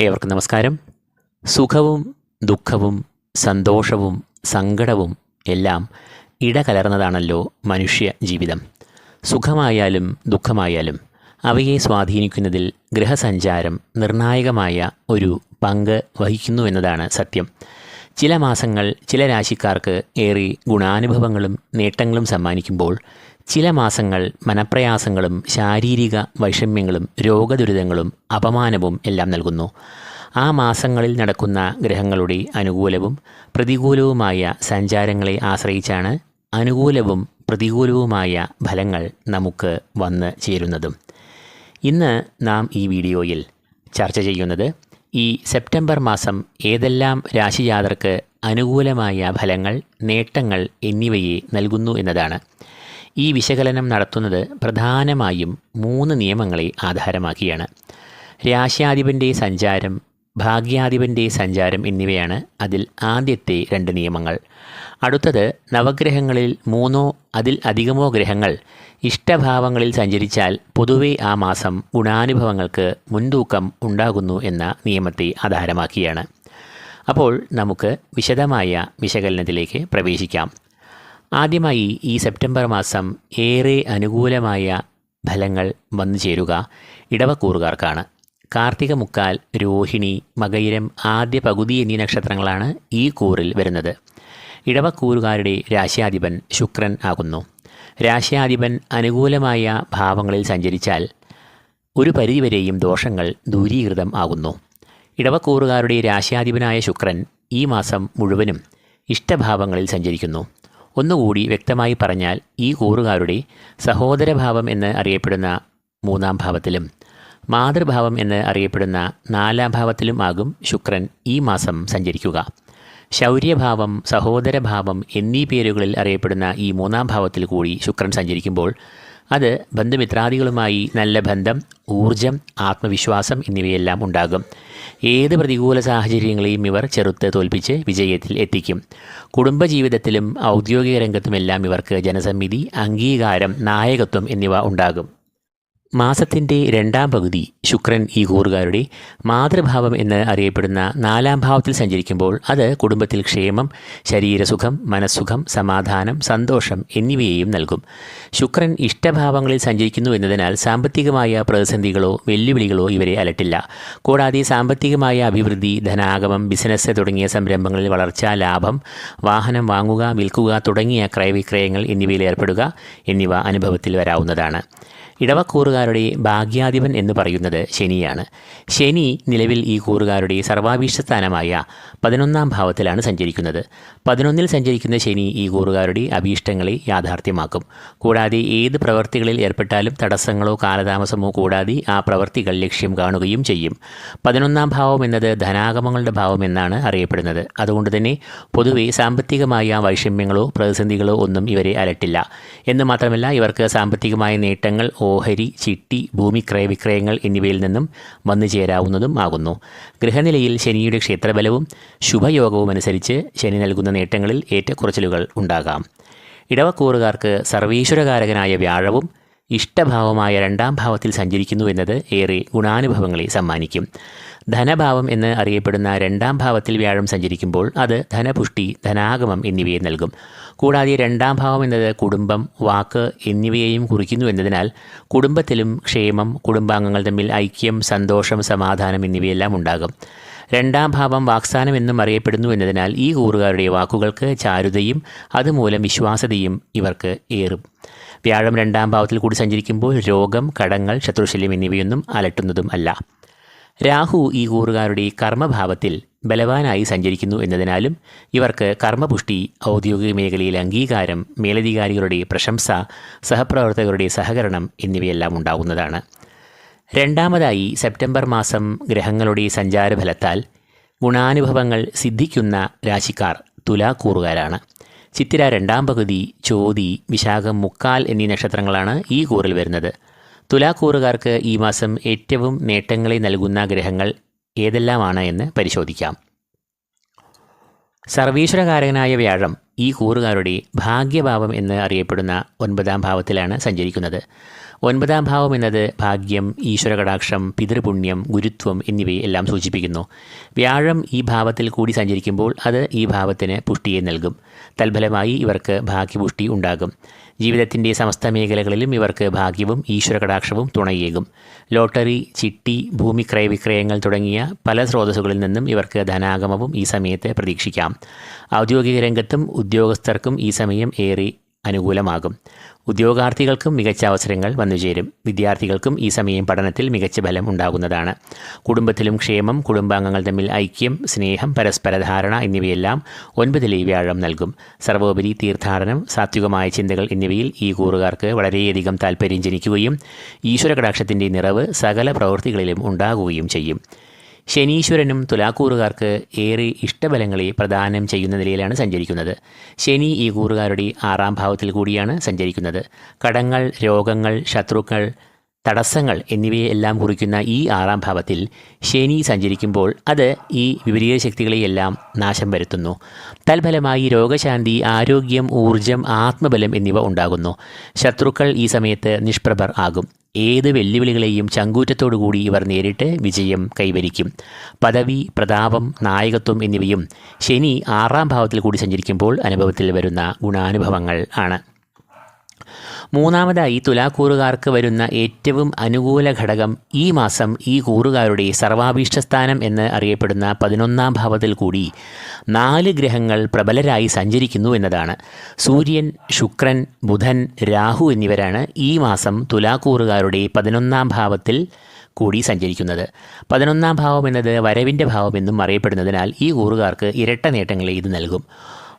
ഏവർക്കും നമസ്കാരം. സുഖവും ദുഃഖവും സന്തോഷവും സങ്കടവും എല്ലാം ഇടകലർന്നതാണല്ലോ മനുഷ്യ ജീവിതം. സുഖമായാലും ദുഃഖമായാലും അവയെ സ്വാധീനിക്കുന്നതിൽ ഗ്രഹസഞ്ചാരം നിർണായകമായ ഒരു പങ്ക് വഹിക്കുന്നു എന്നതാണ് സത്യം. ചില മാസങ്ങൾ ചില രാശിക്കാർക്ക് ഏറെ ഗുണാനുഭവങ്ങളും നേട്ടങ്ങളും സമ്മാനിക്കുമ്പോൾ ചില മാസങ്ങൾ മനപ്രയാസങ്ങളും ശാരീരിക വൈഷമ്യങ്ങളും രോഗദുരിതങ്ങളും അപമാനവും എല്ലാം നൽകുന്നു. ആ മാസങ്ങളിൽ നടക്കുന്ന ഗ്രഹങ്ങളുടെ അനുകൂലവും പ്രതികൂലവുമായ സഞ്ചാരങ്ങളെ ആശ്രയിച്ചാണ് അനുകൂലവും പ്രതികൂലവുമായ ഫലങ്ങൾ നമുക്ക് വന്ന് ചേരുന്നതും. ഇന്ന് നാം ഈ വീഡിയോയിൽ ചർച്ച ചെയ്യുന്നത് ഈ സെപ്റ്റംബർ മാസം ഏതെല്ലാം രാശിജാതർക്ക് അനുകൂലമായ ഫലങ്ങൾ നേട്ടങ്ങൾ എന്നിവയെ നൽകുന്നു എന്നതാണ്. ഈ വിശകലനം നടത്തുന്നത് പ്രധാനമായും മൂന്ന് നിയമങ്ങളെ ആധാരമാക്കിയാണ്. രാശ്യാധിപന്റെ സഞ്ചാരം ഭാഗ്യാധിപന്റെ സഞ്ചാരം എന്നിവയാണ് അതിൽ ആദ്യത്തെ രണ്ട് നിയമങ്ങൾ. അടുത്തത് നവഗ്രഹങ്ങളിൽ മൂന്നോ അതിൽ അധികമോ ഗ്രഹങ്ങൾ ഇഷ്ടഭാവങ്ങളിൽ സഞ്ചരിച്ചാൽ പൊതുവെ ആ മാസം ഗുണാനുഭവങ്ങൾക്ക് മുൻതൂക്കം ഉണ്ടാകുന്നു എന്ന നിയമത്തെ ആധാരമാക്കിയാണ്. അപ്പോൾ നമുക്ക് വിശദമായ വിശകലനത്തിലേക്ക് പ്രവേശിക്കാം. ആദ്യമായി ഈ സെപ്റ്റംബർ മാസം ഏറെ അനുകൂലമായ ഫലങ്ങൾ വന്നു ചേരുക ഇടവക്കൂറുകാർക്കാണ്. കാർത്തിക മുക്കാൽ രോഹിണി മകയിരം ആദ്യ പകുതി എന്നീ നക്ഷത്രങ്ങളാണ് ഈ കൂറിൽ വരുന്നത്. ഇടവക്കൂറുകാരുടെ രാശ്യാധിപൻ ശുക്രൻ ആകുന്നു. രാശ്യാധിപൻ അനുകൂലമായ ഭാവങ്ങളിൽ സഞ്ചരിച്ചാൽ ഒരു പരിധിവരെയും ദോഷങ്ങൾ ദൂരീകൃതം ആകുന്നു. ഇടവക്കൂറുകാരുടെ രാശ്യാധിപനായ ശുക്രൻ ഈ മാസം മുഴുവനും ഇഷ്ടഭാവങ്ങളിൽ സഞ്ചരിക്കുന്നു. ഒന്നുകൂടി വ്യക്തമായി പറഞ്ഞാൽ ഈ കൂറുകാരുടെ സഹോദരഭാവം എന്ന് അറിയപ്പെടുന്ന മൂന്നാം ഭാവത്തിലും മാതൃഭാവം എന്ന് അറിയപ്പെടുന്ന നാലാം ഭാവത്തിലും ആകും ശുക്രൻ ഈ മാസം സഞ്ചരിക്കുക. ശൗര്യഭാവം സഹോദരഭാവം എന്നീ പേരുകളിൽ അറിയപ്പെടുന്ന ഈ മൂന്നാം ഭാവത്തിൽ കൂടി ശുക്രൻ സഞ്ചരിക്കുമ്പോൾ അത് ബന്ധുമിത്രാദികളുമായി നല്ല ബന്ധം ഊർജം ആത്മവിശ്വാസം എന്നിവയെല്ലാം ഉണ്ടാകും. ഏത് പ്രതികൂല സാഹചര്യങ്ങളെയും ഇവർ ചെറുത്ത് തോൽപ്പിച്ച് വിജയത്തിൽ എത്തിക്കും. കുടുംബജീവിതത്തിലും ഔദ്യോഗിക രംഗത്തുമെല്ലാം ഇവർക്ക് ജനസമ്മിതി അംഗീകാരം നായകത്വം എന്നിവ ഉണ്ടാകും. മാസത്തിന്റെ രണ്ടാം പകുതി ശുക്രൻ ഈ കൂറുകാരുടെ മാതൃഭാവം എന്ന് അറിയപ്പെടുന്ന നാലാം ഭാവത്തിൽ സഞ്ചരിക്കുമ്പോൾ അത് കുടുംബത്തിൽ ക്ഷേമം ശരീരസുഖം മനസ്സുഖം സമാധാനം സന്തോഷം എന്നിവയെയും നൽകും. ശുക്രൻ ഇഷ്ടഭാവങ്ങളിൽ സഞ്ചരിക്കുന്നു എന്നതിനാൽ സാമ്പത്തികമായ പ്രതിസന്ധികളോ വെല്ലുവിളികളോ ഇവരെ അലട്ടില്ല. കൂടാതെ സാമ്പത്തികമായ അഭിവൃദ്ധി ധനാഗമം ബിസിനസ് തുടങ്ങിയ സംരംഭങ്ങളിൽ വളർച്ച ലാഭം വാഹനം വാങ്ങുക വിൽക്കുക തുടങ്ങിയ ക്രയവിക്രയങ്ങൾ എന്നിവയിൽ ഏർപ്പെടുക എന്നിവ അനുഭവത്തിൽ വരാവുന്നതാണ്. ഇടവക്കൂറുകാരുടെ ഭാഗ്യാധിപൻ എന്ന് പറയുന്നത് ശനിയാണ്. ശനി നിലവിൽ ഈ കൂറുകാരുടെ സർവാഭീഷ്ടസ്ഥാനമായ പതിനൊന്നാം ഭാവത്തിലാണ് സഞ്ചരിക്കുന്നത്. പതിനൊന്നിൽ സഞ്ചരിക്കുന്ന ശനി ഈ കൂറുകാരുടെ അഭീഷ്ടങ്ങളെ യാഥാർത്ഥ്യമാക്കും. കൂടാതെ ഏത് പ്രവൃത്തികളിൽ ഏർപ്പെട്ടാലും തടസ്സങ്ങളോ കാലതാമസമോ കൂടാതെ ആ പ്രവൃത്തികൾ ലക്ഷ്യം കാണുകയും ചെയ്യും. പതിനൊന്നാം ഭാവം എന്നത് ധനാഗമങ്ങളുടെ ഭാവം എന്നാണ് അറിയപ്പെടുന്നത്. അതുകൊണ്ട് തന്നെ പൊതുവെ സാമ്പത്തികമായ വൈഷമ്യങ്ങളോ പ്രതിസന്ധികളോ ഒന്നും ഇവരെ അലട്ടില്ല. എന്ന് മാത്രമല്ല ഇവർക്ക് സാമ്പത്തികമായ നേട്ടങ്ങൾ ഓഹരി ചിട്ടി ഭൂമി ക്രയവിക്രയങ്ങൾ എന്നിവയിൽ നിന്നും വന്നു ചേരാവുന്നതും ആകുന്നു ഗൃഹനിലയിൽ ശനിയുടെ ക്ഷേത്രബലവും ശുഭയോഗവും അനുസരിച്ച് ശനി നൽകുന്ന നേട്ടങ്ങളിൽ ഏറ്റക്കുറച്ചിലുകൾ ഉണ്ടാകാം. ഇടവക്കൂറുകാർക്ക് സർവീശ്വരകാരകനായ വ്യാഴവും ഇഷ്ടഭാവമായ രണ്ടാം ഭാവത്തിൽ സഞ്ചരിക്കുന്നു എന്നത് ഏറെ ഗുണാനുഭവങ്ങളെ സമ്മാനിക്കും. ധനഭാവം എന്ന് അറിയപ്പെടുന്ന രണ്ടാം ഭാവത്തിൽ വ്യാഴം സഞ്ചരിക്കുമ്പോൾ അത് ധനപുഷ്ടി ധനാഗമം എന്നിവയെ നൽകും. കൂടാതെ രണ്ടാം ഭാവം എന്നത് കുടുംബം വാക്ക് എന്നിവയെയും കുറിക്കുന്നു എന്നതിനാൽ കുടുംബത്തിലും ക്ഷേമം കുടുംബാംഗങ്ങൾ തമ്മിൽ ഐക്യം സന്തോഷം സമാധാനം എന്നിവയെല്ലാം ഉണ്ടാകും. രണ്ടാം ഭാവം വാക്സാനം എന്നും അറിയപ്പെടുന്നു എന്നതിനാൽ ഈ കൂറുകാരുടെ വാക്കുകൾക്ക് ചാരുതയും അതുമൂലം വിശ്വാസതയും ഇവർക്ക് ഏറും. വ്യാഴം രണ്ടാം ഭാവത്തിൽ കൂടി സഞ്ചരിക്കുമ്പോൾ രോഗം കടങ്ങൾ ശത്രുശല്യം എന്നിവയൊന്നും അലട്ടുന്നതും അല്ല രാഹു ഈ കൂറുകാരുടെ കർമ്മഭാവത്തിൽ ബലവാനായി സഞ്ചരിക്കുന്നു എന്നതിനാലും ഇവർക്ക് കർമ്മപുഷ്ടി ഔദ്യോഗിക മേഖലയിൽ അംഗീകാരം മേലധികാരികളുടെ പ്രശംസ സഹപ്രവർത്തകരുടെ സഹകരണം എന്നിവയെല്ലാം ഉണ്ടാകുന്നതാണ്. രണ്ടാമതായി സെപ്റ്റംബർ മാസം ഗ്രഹങ്ങളുടെ സഞ്ചാരഫലത്താൽ ഗുണാനുഭവങ്ങൾ സിദ്ധിക്കുന്ന രാശിക്കാർ തുലാക്കൂറുകാരാണ് ചിത്തിര രണ്ടാം പകുതി ചോതി വിശാഖം മുക്കാൽ എന്നീ നക്ഷത്രങ്ങളാണ് ഈ കൂറിൽ വരുന്നത്. തുലാക്കൂറുകാർക്ക് ഈ മാസം ഏറ്റവും നേട്ടങ്ങളെ നൽകുന്ന ഗ്രഹങ്ങൾ ഏതെല്ലാമാണ് എന്ന് പരിശോധിക്കാം. സർവീശ്വരകാരകനായ വ്യാഴം ഈ കൂറുകാരുടെ ഭാഗ്യഭാവം എന്ന് അറിയപ്പെടുന്ന ഒൻപതാം ഭാവത്തിലാണ് സഞ്ചരിക്കുന്നത്. ഒൻപതാം ഭാവം എന്നത് ഭാഗ്യം ഈശ്വരകടാക്ഷം പിതൃപുണ്യം ഗുരുത്വം എന്നിവയെല്ലാം സൂചിപ്പിക്കുന്നു. വ്യാഴം ഈ ഭാവത്തിൽ കൂടി സഞ്ചരിക്കുമ്പോൾ അത് ഈ ഭാവത്തിന് പുഷ്ടിയെ നൽകും. തൽഫലമായി ഇവർക്ക് ഭാഗ്യപുഷ്ടി ഉണ്ടാകും. ജീവിതത്തിന്റെ സമസ്ത മേഖലകളിലും ഇവർക്ക് ഭാഗ്യവും ഈശ്വരകടാക്ഷവും തുണയേകും. ലോട്ടറി ചിട്ടി ഭൂമി ക്രയവിക്രയങ്ങൾ തുടങ്ങിയ പല സ്രോതസ്സുകളിൽ നിന്നും ഇവർക്ക് ധനാഗമവും ഈ സമയത്ത് പ്രതീക്ഷിക്കാം. ഔദ്യോഗിക രംഗത്തും ഉദ്യോഗസ്ഥർക്കും ഈ സമയം ഏറെ അനുകൂലമാകും. ഉദ്യോഗാർത്ഥികൾക്കും മികച്ച അവസരങ്ങൾ വന്നുചേരും വിദ്യാർത്ഥികൾക്കും ഈ സമയം പഠനത്തിൽ മികച്ച ഫലം ഉണ്ടാകുന്നതാണ്. കുടുംബത്തിലും ക്ഷേമം കുടുംബാംഗങ്ങൾ തമ്മിൽ ഐക്യം സ്നേഹം പരസ്പര ധാരണ എന്നിവയെല്ലാം ഒൻപതിലെ വ്യാഴം നൽകും. സർവോപരി തീർത്ഥാടനം സാത്വികമായ ചിന്തകൾ എന്നിവയിൽ ഈ കൂറുകാർക്ക് വളരെയധികം താല്പര്യം ജനിക്കുകയും ഈശ്വരകടാക്ഷത്തിന്റെ നിറവ് സകല പ്രവൃത്തികളിലും ഉണ്ടാകുകയും ചെയ്യും. ശനീശ്വരനും തുലാക്കൂറുകാർക്ക് ഏറെ ഇഷ്ടബലങ്ങളെ പ്രദാനം ചെയ്യുന്ന നിലയിലാണ് സഞ്ചരിക്കുന്നത്. ശനി ഈ കൂറുകാരുടെ ആറാം ഭാവത്തിൽ കൂടിയാണ് സഞ്ചരിക്കുന്നത്. കടങ്ങൾ രോഗങ്ങൾ ശത്രുക്കൾ തടസ്സങ്ങൾ എന്നിവയെല്ലാം കുറിക്കുന്ന ഈ ആറാം ഭാവത്തിൽ ശനി സഞ്ചരിക്കുമ്പോൾ അത് ഈ വിപരീത ശക്തികളെയെല്ലാം നാശം വരുത്തുന്നു. തൽഫലമായി രോഗശാന്തി ആരോഗ്യം ഊർജം ആത്മബലം എന്നിവ ഉണ്ടാകുന്നു. ശത്രുക്കൾ ഈ സമയത്ത് നിഷ്പ്രഭർ ആകും. ഏത് വെല്ലുവിളികളെയും ചങ്കൂറ്റത്തോടുകൂടി ഇവർ നേരിട്ട് വിജയം കൈവരിക്കും. പദവി പ്രതാപം നായകത്വം എന്നിവയും ശനി ആറാം ഭാവത്തിൽ കൂടി സഞ്ചരിക്കുമ്പോൾ അനുഭവത്തിൽ വരുന്ന ഗുണാനുഭവങ്ങൾ ആണ്. മൂന്നാമതായി തുലാക്കൂറുകാർക്ക് വരുന്ന ഏറ്റവും അനുകൂല ഘടകം ഈ മാസം ഈ കൂറുകാരുടെ സർവാഭീഷ്ടസ്ഥാനം എന്ന് അറിയപ്പെടുന്ന പതിനൊന്നാം ഭാവത്തിൽ കൂടി നാല് ഗ്രഹങ്ങൾ പ്രബലരായി സഞ്ചരിക്കുന്നു എന്നതാണ്. സൂര്യൻ ശുക്രൻ ബുധൻ രാഹു എന്നിവരാണ് ഈ മാസം തുലാക്കൂറുകാരുടെ പതിനൊന്നാം ഭാവത്തിൽ കൂടി സഞ്ചരിക്കുന്നത്. പതിനൊന്നാം ഭാവം എന്നത് വരവിന്റെ ഭാവമെന്നും അറിയപ്പെടുന്നതിനാൽ ഈ കൂറുകാർക്ക് ഇരട്ട നേട്ടങ്ങളെ ഇത് നൽകും.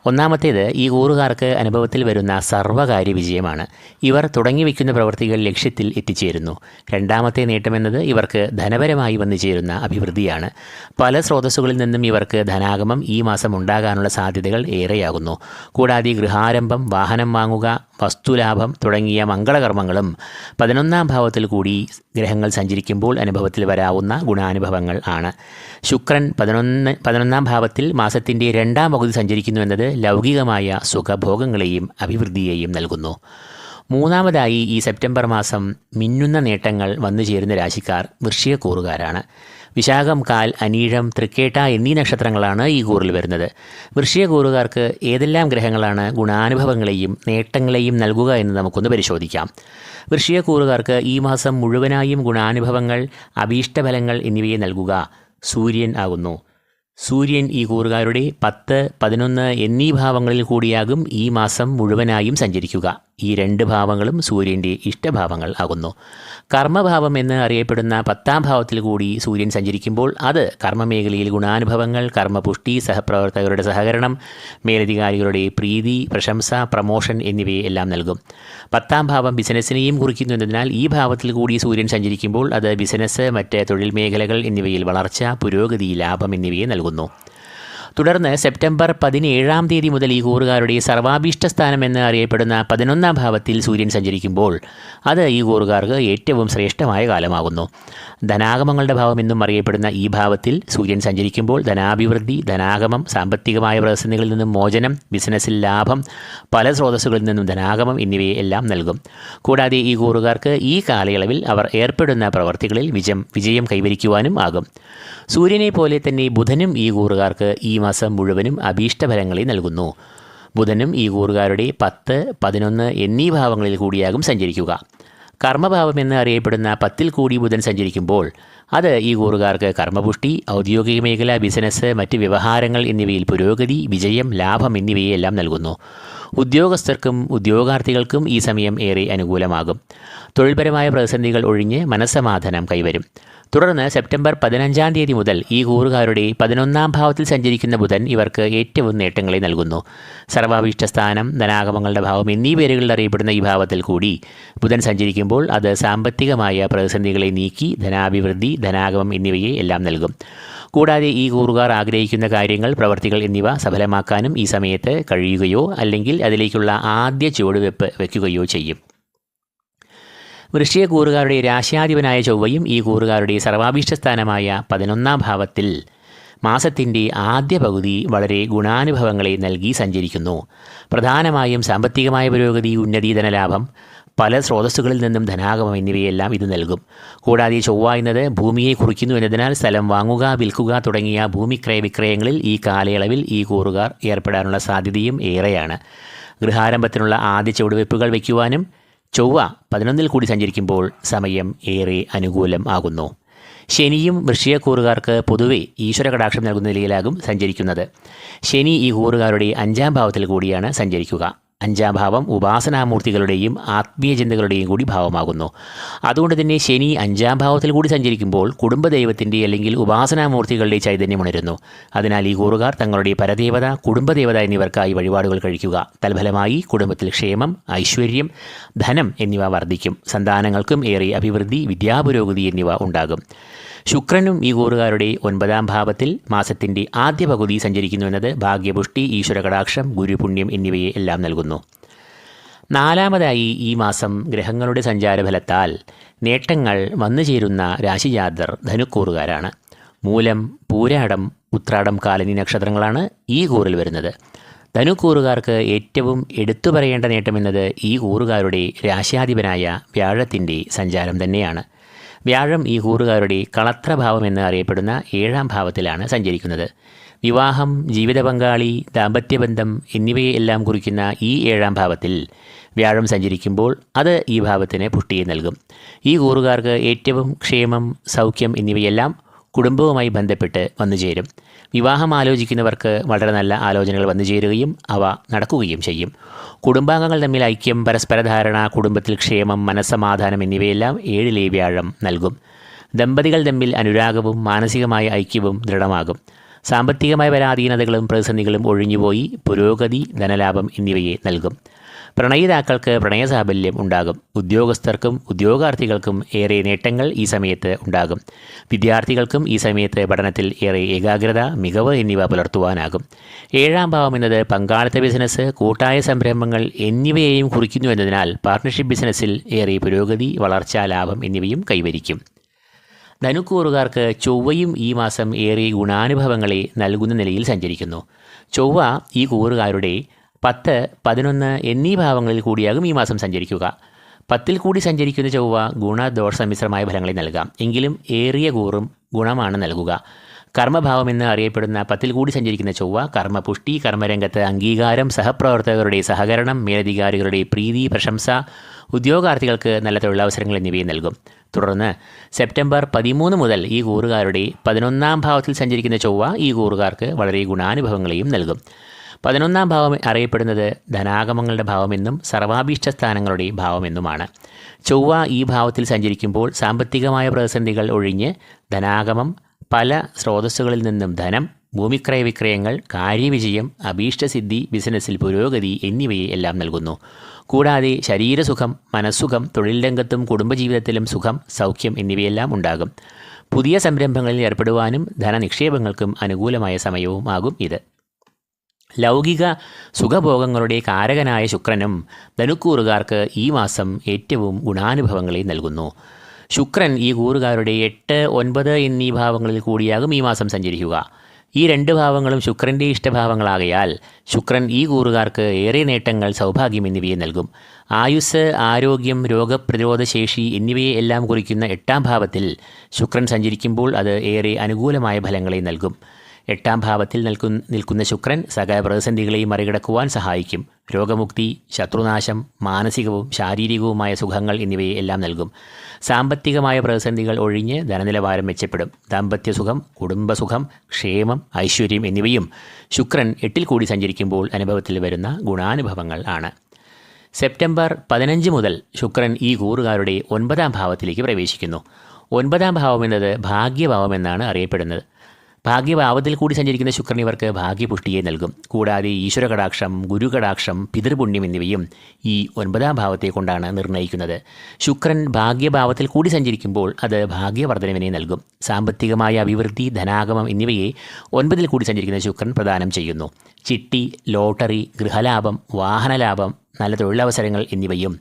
ഒന്നാമത്തേത് ഈ കൂറുകാർക്ക് അനുഭവത്തിൽ വരുന്ന സർവകാര്യ വിജയമാണ്. ഇവർ തുടങ്ങി വയ്ക്കുന്ന പ്രവൃത്തികൾ ലക്ഷ്യത്തിൽ എത്തിച്ചേരുന്നു. രണ്ടാമത്തെ നേട്ടമെന്നത് ഇവർക്ക് ധനപരമായി വന്നു ചേരുന്ന അഭിവൃദ്ധിയാണ്. പല സ്രോതസ്സുകളിൽ നിന്നും ഇവർക്ക് ധനാഗമം ഈ മാസം ഉണ്ടാകാനുള്ള സാധ്യതകൾ ഏറെയാകുന്നു. കൂടാതെ ഗൃഹാരംഭം വാഹനം വാങ്ങുക വസ്തുലാഭം തുടങ്ങിയ മംഗളകർമ്മങ്ങളും പതിനൊന്നാം ഭാവത്തിൽ കൂടി ഗ്രഹങ്ങൾ സഞ്ചരിക്കുമ്പോൾ അനുഭവത്തിൽ വരാവുന്ന ഗുണാനുഭവങ്ങൾ ആണ്. ശുക്രൻ പതിനൊന്ന് പതിനൊന്നാം ഭാവത്തിൽ മാസത്തിന്റെ രണ്ടാം പകുതി സഞ്ചരിക്കുന്നു എന്നത് ലൗകികമായ സുഖഭോഗങ്ങളെയും അഭിവൃദ്ധിയെയും നൽകുന്നു. മൂന്നാമതായി ഈ സെപ്റ്റംബർ മാസം മിന്നുന്ന നേട്ടങ്ങൾ വന്നു ചേരുന്ന രാശിക്കാർ വൃശ്ചികക്കൂറുകാരാണ്. വിശാഖം കാൽ അനീഴം തൃക്കേട്ട എന്നീ നക്ഷത്രങ്ങളാണ് ഈ കൂറിൽ വരുന്നത്. വൃശ്ചികക്കൂറുകാർക്ക് ഏതെല്ലാം ഗ്രഹങ്ങളാണ് ഗുണാനുഭവങ്ങളെയും നേട്ടങ്ങളെയും നൽകുക എന്ന് നമുക്കൊന്ന് പരിശോധിക്കാം. വൃശ്ചികക്കൂറുകാർക്ക് ഈ മാസം മുഴുവനായും ഗുണാനുഭവങ്ങൾ അഭീഷ്ടഫലങ്ങൾ എന്നിവയെ നൽകുക സൂര്യൻ ആകുന്നു. സൂര്യൻ ഈ കൂറുകാരുടെ പത്ത് പതിനൊന്ന് എന്നീ ഭാവങ്ങളിൽ കൂടിയാകും ഈ മാസം മുഴുവനായും സഞ്ചരിക്കുക. ഈ രണ്ട് ഭാവങ്ങളും സൂര്യന്റെ ഇഷ്ടഭാവങ്ങൾ ആകുന്നു. കർമ്മഭാവം എന്ന് അറിയപ്പെടുന്ന പത്താം ഭാവത്തിൽ കൂടി സൂര്യൻ സഞ്ചരിക്കുമ്പോൾ അത് കർമ്മമേഖലയിൽ ഗുണാനുഭവങ്ങൾ കർമ്മപുഷ്ടി സഹപ്രവർത്തകരുടെ സഹകരണം മേലധികാരികളുടെ പ്രീതി പ്രശംസ പ്രമോഷൻ എന്നിവയെ എല്ലാം നൽകും. പത്താം ഭാവം ബിസിനസ്സിനെയും കുറിക്കുന്നു എന്നതിനാൽ ഈ ഭാവത്തിൽ കൂടി സൂര്യൻ സഞ്ചരിക്കുമ്പോൾ അത് ബിസിനസ് മറ്റ് തൊഴിൽ മേഖലകൾ എന്നിവയിൽ വളർച്ച പുരോഗതി ലാഭം എന്നിവയെ നൽകുന്നു തുടർന്ന് സെപ്റ്റംബർ പതിനേഴാം തീയതി മുതൽ ഈ കൂറുകാരുടെ സർവാഭീഷ്ട സ്ഥാനം എന്ന് അറിയപ്പെടുന്ന പതിനൊന്നാം ഭാവത്തിൽ സൂര്യൻ സഞ്ചരിക്കുമ്പോൾ അത് ഈ കൂറുകാർക്ക് ഏറ്റവും ശ്രേഷ്ഠമായ കാലമാകുന്നു. ധനാഗമങ്ങളുടെ ഭാവം എന്നും അറിയപ്പെടുന്ന ഈ ഭാവത്തിൽ സൂര്യൻ സഞ്ചരിക്കുമ്പോൾ ധനാഭിവൃദ്ധി ധനാഗമം സാമ്പത്തികമായ പ്രതിസന്ധികളിൽ നിന്നും മോചനം ബിസിനസ്സിൽ ലാഭം പല സ്രോതസ്സുകളിൽ നിന്നും ധനാഗമം എന്നിവയെ എല്ലാം നൽകും. കൂടാതെ ഈ കൂറുകാർക്ക് ഈ കാലയളവിൽ അവർ ഏർപ്പെടുന്ന പ്രവർത്തികളിൽ വിജയം വിജയം കൈവരിക്കുവാനും ആകും. സൂര്യനെ പോലെ തന്നെ ബുധനും ഈ കൂറുകാർക്ക് ഈ മാസം മുഴുവനും അഭീഷ്ടഫലങ്ങളെ നൽകുന്നു. ബുധനും ഈ കൂറുകാരുടെ പത്ത് പതിനൊന്ന് എന്നീ ഭാവങ്ങളിൽ കൂടിയാകും സഞ്ചരിക്കുക. കർമ്മഭാവം എന്ന് അറിയപ്പെടുന്ന പത്തിൽ കൂടി ബുധൻ സഞ്ചരിക്കുമ്പോൾ അത് ഈ കൂറുകാർക്ക് കർമ്മപുഷ്ടി ഔദ്യോഗിക മേഖല ബിസിനസ് മറ്റ് വ്യവഹാരങ്ങൾ എന്നിവയിൽ പുരോഗതി വിജയം ലാഭം എന്നിവയെല്ലാം നൽകുന്നു. ഉദ്യോഗസ്ഥർക്കും ഉദ്യോഗാർത്ഥികൾക്കും ഈ സമയം ഏറെ അനുകൂലമാകും. തൊഴിൽപരമായ പ്രതിസന്ധികൾ ഒഴിഞ്ഞ് മനസ്സമാധാനം കൈവരും. തുടർന്ന് സെപ്റ്റംബർ പതിനഞ്ചാം തീയതി മുതൽ ഈ കൂറുകാരുടെ പതിനൊന്നാം ഭാവത്തിൽ സഞ്ചരിക്കുന്ന ബുധൻ ഇവർക്ക് ഏറ്റവും നേട്ടങ്ങളെ നൽകുന്നു. സർവാഭീഷ്ട സ്ഥാനം ധനാഗമങ്ങളുടെ ഭാവം എന്നീ പേരുകളിൽ അറിയപ്പെടുന്ന ഈ ഭാവത്തിൽ കൂടി ബുധൻ സഞ്ചരിക്കുമ്പോൾ അത് സാമ്പത്തികമായ പ്രതിസന്ധികളെ നീക്കി ധനാഭിവൃദ്ധി ധനാഗമം എന്നിവയെ എല്ലാം നൽകും. കൂടാതെ ഈ കൂറുകാർ ആഗ്രഹിക്കുന്ന കാര്യങ്ങൾ പ്രവർത്തികൾ എന്നിവ സഫലമാക്കാനും ഈ സമയത്ത് കഴിയുകയോ അല്ലെങ്കിൽ അതിലേക്കുള്ള ആദ്യ ചുവടുവെപ്പ് വയ്ക്കുകയോ ചെയ്യും. വൃശ്ചിക കൂറുകാരുടെ രാശ്യാധിപനായ ചൊവ്വയും ഈ കൂറുകാരുടെ സർവാഭീഷ്ടസ്ഥാനമായ പതിനൊന്നാം ഭാവത്തിൽ മാസത്തിന്റെ ആദ്യ പകുതി വളരെ ഗുണാനുഭവങ്ങളെ നൽകി സഞ്ചരിക്കുന്നു. പ്രധാനമായും സാമ്പത്തികമായ പുരോഗതി ഉന്നതി ധനലാഭം പല സ്രോതസ്സുകളിൽ നിന്നും ധനാഗമം എന്നിവയെല്ലാം ഇത് നൽകും. കൂടാതെ ചൊവ്വ എന്നത് ഭൂമിയെ കുറിക്കുന്നു എന്നതിനാൽ സ്ഥലം വാങ്ങുക വിൽക്കുക തുടങ്ങിയ ഭൂമിക്രയ വിക്രയങ്ങളിൽ ഈ കാലയളവിൽ ഈ കൂറുകാർ ഏർപ്പെടാനുള്ള സാധ്യതയും ഏറെയാണ്. ഗൃഹാരംഭത്തിനുള്ള ആദ്യ ചുവടുവയ്പ്പുകൾ വയ്ക്കുവാനും ചൊവ്വ പതിനൊന്നിൽ കൂടി സഞ്ചരിക്കുമ്പോൾ സമയം ഏറെ അനുകൂലം ആകുന്നു ശനിയും വൃശ്ചികക്കൂറുകാർക്ക് പൊതുവെ ഈശ്വര കടാക്ഷം നൽകുന്ന നിലയിലാകും സഞ്ചരിക്കുന്നത്. ശനി ഈ കൂറുകാരുടെ അഞ്ചാം ഭാവത്തിൽ കൂടിയാണ് സഞ്ചരിക്കുക. അഞ്ചാം ഭാവം ഉപാസനാമൂർത്തികളുടെയും ആത്മീയ ചിന്തകളുടെയും കൂടി ഭാവമാകുന്നു. അതുകൊണ്ട് തന്നെ ശനി അഞ്ചാം ഭാവത്തിൽ കൂടി സഞ്ചരിക്കുമ്പോൾ കുടുംബദൈവത്തിന്റെ അല്ലെങ്കിൽ ഉപാസനാമൂർത്തികളുടെ ചൈതന്യം ഉണരുന്നു. അതിനാൽ ഈ കൂറുകാർ തങ്ങളുടെ പരദേവത കുടുംബദേവത എന്നിവർക്കായി വഴിപാടുകൾ കഴിക്കുക. തൽഫലമായി കുടുംബത്തിൽ ക്ഷേമം ഐശ്വര്യം ധനം എന്നിവ വർദ്ധിക്കും. സന്താനങ്ങൾക്കും ഏറെ അഭിവൃദ്ധി വിദ്യാപുരോഗതി എന്നിവ ഉണ്ടാകും. ശുക്രനും ഈ കൂറുകാരുടെ ഒൻപതാം ഭാവത്തിൽ മാസത്തിന്റെ ആദ്യ പകുതി സഞ്ചരിക്കുന്നു എന്നത് ഭാഗ്യപുഷ്ടി ഈശ്വരകടാക്ഷം ഗുരുപുണ്യം എന്നിവയെ എല്ലാം നൽകുന്നു. നാലാമതായി ഈ മാസം ഗ്രഹങ്ങളുടെ സഞ്ചാരഫലത്താൽ നേട്ടങ്ങൾ വന്നു ചേരുന്ന രാശിജാതർ ധനുക്കൂറുകാരാണ്. മൂലം പൂരാടം ഉത്രാടം കാലനി നക്ഷത്രങ്ങളാണ് ഈ കൂറിൽ വരുന്നത്. ധനുക്കൂറുകാർക്ക് ഏറ്റവും എടുത്തു പറയേണ്ട നേട്ടമെന്നത് ഈ കൂറുകാരുടെ രാശ്യാധിപനായ വ്യാഴത്തിന്റെ സഞ്ചാരം തന്നെയാണ്. വ്യാഴം ഈ കൂറുകാരുടെ കളത്രഭാവം എന്ന് അറിയപ്പെടുന്ന ഏഴാം ഭാവത്തിലാണ് സഞ്ചരിക്കുന്നത്. വിവാഹം ജീവിത പങ്കാളി ദാമ്പത്യബന്ധം എന്നിവയെല്ലാം കുറിക്കുന്ന ഈ ഏഴാം ഭാവത്തിൽ വ്യാഴം സഞ്ചരിക്കുമ്പോൾ അത് ഈ ഭാവത്തിന് പുഷ്ടിയെ നൽകും. ഈ കൂറുകാർക്ക് ഏറ്റവും ക്ഷേമം സൗഖ്യം എന്നിവയെല്ലാം കുടുംബവുമായി ബന്ധപ്പെട്ട് വന്നു ചേരും. വിവാഹം ആലോചിക്കുന്നവർക്ക് വളരെ നല്ല ആലോചനകൾ വന്നു ചേരുകയും അവ നടക്കുകയും ചെയ്യും. കുടുംബാംഗങ്ങൾ തമ്മിൽ ഐക്യം പരസ്പര ധാരണ കുടുംബത്തിൽ ക്ഷേമം മനസ്സമാധാനം എന്നിവയെല്ലാം ഏഴിലെ വ്യാഴം നൽകും. ദമ്പതികൾ തമ്മിൽ അനുരാഗവും മാനസികമായ ഐക്യവും ദൃഢമാകും. സാമ്പത്തികമായ പരാധീനതകളും പ്രതിസന്ധികളും ഒഴിഞ്ഞുപോയി പുരോഗതി ധനലാഭം എന്നിവയെ നൽകും. പ്രണയിതാക്കൾക്ക് പ്രണയസാബല്യം ഉണ്ടാകും. ഉദ്യോഗസ്ഥർക്കും ഉദ്യോഗാർത്ഥികൾക്കും ഏറെ നേട്ടങ്ങൾ ഈ സമയത്ത് ഉണ്ടാകും. വിദ്യാർത്ഥികൾക്കും ഈ സമയത്ത് പഠനത്തിൽ ഏറെ ഏകാഗ്രത മികവ് എന്നിവ പുലർത്തുവാനാകും. ഏഴാം ഭാവം എന്നത് പങ്കാളിത്ത ബിസിനസ് കൂട്ടായ സംരംഭങ്ങൾ എന്നിവയെയും കുറിക്കുന്നു എന്നതിനാൽ പാർട്ട്ണർഷിപ്പ് ബിസിനസ്സിൽ ഏറെ പുരോഗതി വളർച്ച ലാഭം എന്നിവയും കൈവരിക്കും. ധനുക്കൂറുകാർക്ക് ചൊവ്വയും ഈ മാസം ഏറെ ഗുണാനുഭവങ്ങളെ നൽകുന്ന നിലയിൽ സഞ്ചരിക്കുന്നു. ചൊവ്വ ഈ കൂറുകാരുടെ പത്ത് പതിനൊന്ന് എന്നീ ഭാവങ്ങളിൽ കൂടിയാകും ഈ മാസം സഞ്ചരിക്കുക. പത്തിൽ കൂടി സഞ്ചരിക്കുന്ന ചൊവ്വ ഗുണദോഷ സമ്മിശ്രമായ ഫലങ്ങളെ നൽകാം. എങ്കിലും ഏറിയ കൂറും ഗുണമാണ് നൽകുക. കർമ്മഭാവം എന്ന് അറിയപ്പെടുന്ന പത്തിൽ കൂടി സഞ്ചരിക്കുന്ന ചൊവ്വ കർമ്മപുഷ്ടി കർമ്മരംഗത്ത് അംഗീകാരം സഹപ്രവർത്തകരുടെ സഹകരണം മേലധികാരികളുടെ പ്രീതി പ്രശംസ ഉദ്യോഗാർത്ഥികൾക്ക് നല്ല തൊഴിലവസരങ്ങൾ എന്നിവയും നൽകും. തുടർന്ന് സെപ്റ്റംബർ പതിമൂന്ന് മുതൽ ഈ കൂറുകാരുടെ പതിനൊന്നാം ഭാവത്തിൽ സഞ്ചരിക്കുന്ന ചൊവ്വ ഈ കൂറുകാർക്ക് വളരെ ഗുണാനുഭവങ്ങളെയും നൽകും. പതിനൊന്നാം ഭാവം അറിയപ്പെടുന്നത് ധനാഗമങ്ങളുടെ ഭാവമെന്നും സർവാഭീഷ്ട സ്ഥാനങ്ങളുടെ ഭാവമെന്നുമാണ്. ചൊവ്വ ഈ ഭാവത്തിൽ സഞ്ചരിക്കുമ്പോൾ സാമ്പത്തികമായ പ്രതിസന്ധികൾ ഒഴിഞ്ഞ് ധനാഗമം പല സ്രോതസ്സുകളിൽ നിന്നും ധനം ഭൂമിക്രയ വിക്രയങ്ങൾ കാര്യവിജയം അഭീഷ്ടസിദ്ധി ബിസിനസ്സിൽ പുരോഗതി എന്നിവയെ എല്ലാം നൽകുന്നു. കൂടാതെ ശരീരസുഖം മനസ്സുഖം തൊഴിൽ രംഗത്തും കുടുംബജീവിതത്തിലും സുഖം സൗഖ്യം എന്നിവയെല്ലാം ഉണ്ടാകും. പുതിയ സംരംഭങ്ങളിൽ ഏർപ്പെടുവാനും ധനനിക്ഷേപങ്ങൾക്കും അനുകൂലമായ സമയവും ആകും ഇത്. ലൗകിക സുഖഭോഗങ്ങളുടെ കാരകനായ ശുക്രനും ധനുക്കൂറുകാർക്ക് ഈ മാസം ഏറ്റവും ഗുണാനുഭവങ്ങളെ നൽകുന്നു. ശുക്രൻ ഈ കൂറുകാരുടെ എട്ട് ഒൻപത് എന്നീ ഭാവങ്ങളിൽ കൂടിയാകും ഈ മാസം സഞ്ചരിക്കുക. ഈ രണ്ട് ഭാവങ്ങളും ശുക്രന്റെ ഇഷ്ടഭാവങ്ങളാകയാൽ ശുക്രൻ ഈ കൂറുകാർക്ക് ഏറെ നേട്ടങ്ങൾ സൗഭാഗ്യം എന്നിവയെ നൽകും. ആയുസ് ആരോഗ്യം രോഗപ്രതിരോധശേഷി എന്നിവയെ എല്ലാം കുറിക്കുന്ന എട്ടാം ഭാവത്തിൽ ശുക്രൻ സഞ്ചരിക്കുമ്പോൾ അത് ഏറെ അനുകൂലമായ ഫലങ്ങളെ നൽകും. എട്ടാം ഭാവത്തിൽ നിൽക്കുന്ന നിൽക്കുന്ന ശുക്രൻ സകല പ്രതിസന്ധികളെയും മറികടക്കുവാൻ സഹായിക്കും. രോഗമുക്തി ശത്രുനാശം മാനസികവും ശാരീരികവുമായ സുഖങ്ങൾ എന്നിവയെ എല്ലാം നൽകും. സാമ്പത്തികമായ പ്രതിസന്ധികൾ ഒഴിഞ്ഞ് ധനനിലവാരം മെച്ചപ്പെടും. ദാമ്പത്യസുഖം കുടുംബസുഖം ക്ഷേമം ഐശ്വര്യം എന്നിവയും ശുക്രൻ എട്ടിൽ കൂടി സഞ്ചരിക്കുമ്പോൾ അനുഭവത്തിൽ വരുന്ന ഗുണാനുഭവങ്ങൾ ആണ്. സെപ്റ്റംബർ പതിനഞ്ച് മുതൽ ശുക്രൻ ഈ കൂറുകാരുടെ ഒൻപതാം ഭാവത്തിലേക്ക് പ്രവേശിക്കുന്നു. ഒൻപതാം ഭാവം എന്നത് ഭാഗ്യഭാവം എന്നാണ് അറിയപ്പെടുന്നത്. ഭാഗ്യഭാവത്തിൽ കൂടി സഞ്ചരിക്കുന്ന ശുക്രൻ ഇവർക്ക് ഭാഗ്യപുഷ്ടിയെ നൽകും. കൂടാതെ ഈശ്വര കടാക്ഷം ഗുരുകടാക്ഷം പിതൃപുണ്യം എന്നിവയും ഈ ഒൻപതാം ഭാവത്തെ കൊണ്ടാണ് നിർണയിക്കുന്നത് ശുക്രൻ ഭാഗ്യഭാവത്തിൽ കൂടി സഞ്ചരിക്കുമ്പോൾ അത് ഭാഗ്യവർദ്ധനവിനെ നൽകും. സാമ്പത്തികമായ അഭിവൃദ്ധി ധനാഗമം എന്നിവയെ ഒൻപതിൽ കൂടി സഞ്ചരിക്കുന്ന ശുക്രൻ പ്രദാനം ചെയ്യുന്നു. ചിട്ടി ലോട്ടറി ഗൃഹലാഭം വാഹനലാഭം നല്ല തൊഴിലവസരങ്ങൾ എന്നിവയും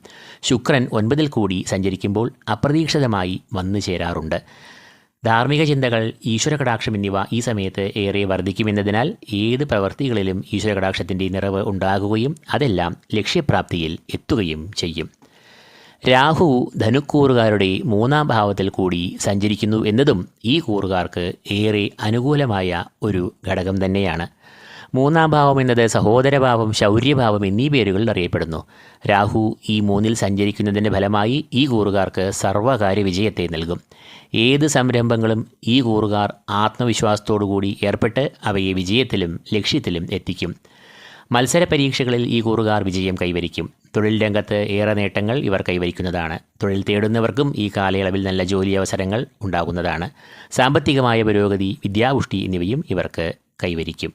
ശുക്രൻ ഒൻപതിൽ കൂടി സഞ്ചരിക്കുമ്പോൾ അപ്രതീക്ഷിതമായി വന്നു ചേരാറുണ്ട് ധാർമ്മിക ചിന്തകൾ ഈശ്വരകടാക്ഷം എന്നിവ ഈ സമയത്ത് ഏറെ വർദ്ധിക്കുമെന്നതിനാൽ ഏത് പ്രവൃത്തികളിലും ഈശ്വരകടാക്ഷത്തിന്റെ നിറവ് ഉണ്ടാകുകയും അതെല്ലാം ലക്ഷ്യപ്രാപ്തിയിൽ എത്തുകയും ചെയ്യും. രാഹു ധനുക്കൂറുകാരുടെ മൂന്നാം ഭാവത്തിൽ കൂടി സഞ്ചരിക്കുന്നു എന്നതും ഈ കൂറുകാർക്ക് ഏറെ അനുകൂലമായ ഒരു ഘടകം തന്നെയാണ്. മൂന്നാം ഭാവം എന്നത് സഹോദരഭാവം ശൗര്യഭാവം എന്നീ പേരുകളിൽ അറിയപ്പെടുന്നു. രാഹു ഈ മൂന്നിൽ സഞ്ചരിക്കുന്നതിന്റെ ഫലമായി ഈ കൂറുകാർക്ക് സർവകാര്യ വിജയത്തെ നൽകും. ഏത് സംരംഭങ്ങളും ഈ കൂറുകാർ ആത്മവിശ്വാസത്തോടുകൂടി ഏർപ്പെട്ട് അവയെ വിജയത്തിലും ലക്ഷ്യത്തിലും എത്തിക്കും. മത്സര പരീക്ഷകളിൽ ഈ കൂറുകാർ വിജയം കൈവരിക്കും. തൊഴിൽ രംഗത്ത് ഏറെ നേട്ടങ്ങൾ ഇവർ കൈവരിക്കുന്നതാണ്. തൊഴിൽ തേടുന്നവർക്കും ഈ കാലയളവിൽ നല്ല ജോലി അവസരങ്ങൾ ഉണ്ടാകുന്നതാണ്. സാമ്പത്തികമായ പുരോഗതി വിദ്യാപുഷ്ടി എന്നിവയും ഇവർക്ക് കൈവരിക്കും.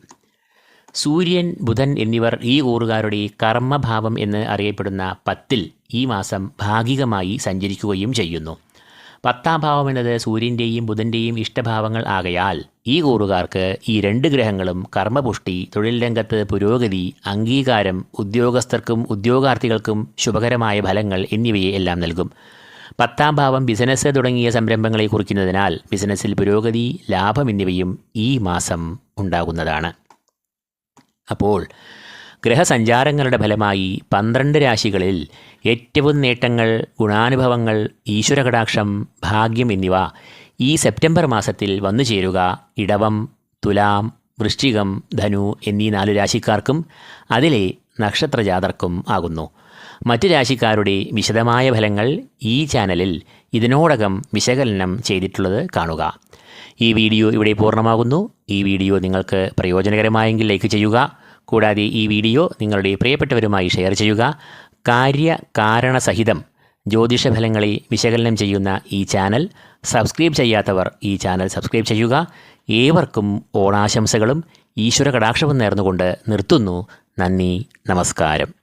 സൂര്യൻ ബുധൻ എന്നിവർ ഈ ഊറുകാരുടെ കർമ്മഭാവം എന്ന് അറിയപ്പെടുന്ന പത്തിൽ ഈ മാസം ഭാഗികമായി സഞ്ചരിക്കുകയും ചെയ്യുന്നു. പത്താം ഭാവം എന്നത് സൂര്യന്റെയും ബുധന്റെയും ഇഷ്ടഭാവങ്ങൾ ആകയാൽ ഈ കൂറുകാർക്ക് ഈ രണ്ട് ഗ്രഹങ്ങളും കർമ്മപുഷ്ടി തൊഴിൽ രംഗത്ത് പുരോഗതി അംഗീകാരം ഉദ്യോഗസ്ഥർക്കും ഉദ്യോഗാർത്ഥികൾക്കും ശുഭകരമായ ഫലങ്ങൾ എന്നിവയെ എല്ലാം നൽകും. പത്താം ഭാവം ബിസിനസ് തുടങ്ങിയ സംരംഭങ്ങളെ കുറിക്കുന്നതിനാൽ ബിസിനസ്സിൽ പുരോഗതി ലാഭം എന്നിവയും ഈ മാസം ഉണ്ടാകുന്നതാണ്. അപ്പോൾ ഗ്രഹസഞ്ചാരങ്ങളുടെ ഫലമായി പന്ത്രണ്ട് രാശികളിൽ ഏറ്റവും നേട്ടങ്ങൾ ഗുണാനുഭവങ്ങൾ ഈശ്വരകടാക്ഷം ഭാഗ്യം എന്നിവ ഈ സെപ്റ്റംബർ മാസത്തിൽ വന്നു ചേരുക. ഇടവം തുലാം വൃശ്ചികം ധനു എന്നീ നാലു രാശിക്കാർക്കും അതിലെ നക്ഷത്രജാതർക്കും ആകുന്നു. മറ്റ് രാശിക്കാരുടെ വിശദമായ ഫലങ്ങൾ ഈ ചാനലിൽ ഇതിനോടകം വിശകലനം ചെയ്തിട്ടുള്ളത് കാണുക. ഈ വീഡിയോ ഇവിടെ പൂർണമാകുന്നു. ഈ വീഡിയോ നിങ്ങൾക്ക് പ്രയോജനകരമായെങ്കിൽ ലൈക്ക് ചെയ്യുക. കൂടാതെ ഈ വീഡിയോ നിങ്ങളുടെ പ്രിയപ്പെട്ടവരുമായി ഷെയർ ചെയ്യുക. കാര്യ കാരണസഹിതം ജ്യോതിഷഫലങ്ങളെ വിശകലനം ചെയ്യുന്ന ഈ ചാനൽ സബ്സ്ക്രൈബ് ചെയ്യാത്തവർ ഈ ചാനൽ സബ്സ്ക്രൈബ് ചെയ്യുക. ഏവർക്കും ഓണാശംസകളും. ഈശ്വര കടാക്ഷവും നേർന്നുകൊണ്ട് നിർത്തുന്നു. നന്ദി നമസ്കാരം.